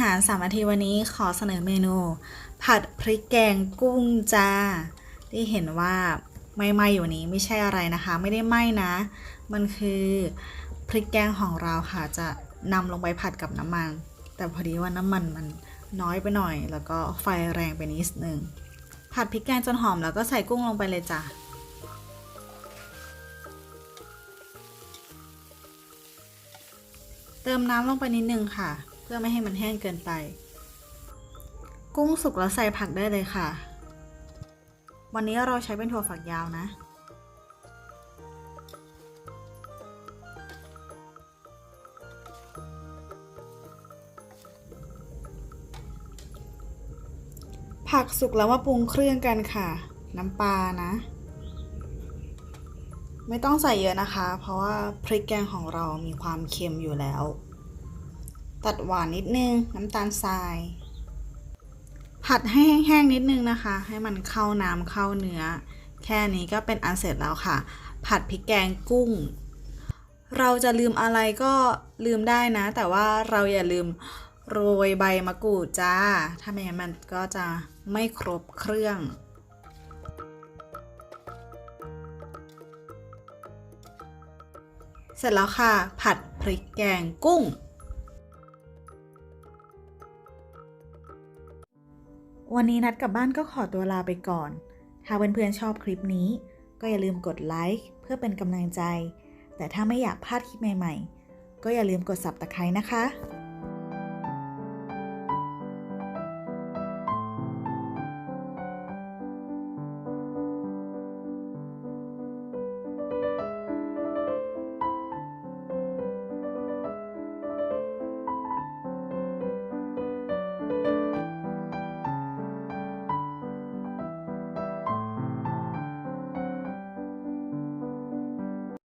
หารสามนาทีวันนี้ขอเสนอเมนู ผัดพริกแกงกุ้งจ้า ที่เห็นว่าไม่ไหมอยู่นี้ไม่ใช่อะไรนะคะ ไม่ได้ไหมนะ มันคือพริกแกงของเราค่ะจะนำลงไปผัดกับน้ำมัน แต่พอดีว่าน้ำมันมันน้อยไปหน่อย แล้วก็ไฟแรงไปนิดนึงผัดพริกแกงจนหอมแล้วก็ใส่กุ้งลงไปเลยจ้ะเติมน้ำลงไปนิดนึงค่ะ เพื่อไม่ให้มันแห้งเกินไป กุ้งสุกแล้วใส่ผักได้เลยค่ะ วันนี้เราใช้เป็นถั่วฝักยาวนะผักสุกแล้วมาปรุงเครื่องกันค่ะ น้ำปลานะ ไม่ต้องใส่เยอะนะคะ เพราะว่าพริกแกงของเรามีความเค็มอยู่แล้ว ตัดหวานนิดนึง น้ำตาลทราย ผัดให้แห้งๆนิดนึงนะคะ ให้มันเข้าน้ำเข้าเนื้อ แค่นี้ก็เป็นอันเสร็จแล้วค่ะ ผัดพริกแกงกุ้ง เราจะลืมอะไรก็ลืมได้นะ แต่ว่าเราอย่าลืมโรยใบมะกรูดจ้า ถ้าไม่งั้นมันก็จะไม่ครบเครื่องเสร็จแล้วค่ะ ผัดพริกแกงกุ้ง วันนี้นัดกลับบ้านก็ขอตัวลาไปก่อน ถ้าเพื่อนๆชอบคลิปนี้ ก็อย่าลืมกดไลค์เพื่อเป็นกำลังใจ แต่ถ้าไม่อยากพลาดคลิปใหม่ๆ ก็อย่าลืมกด subscribe นะคะ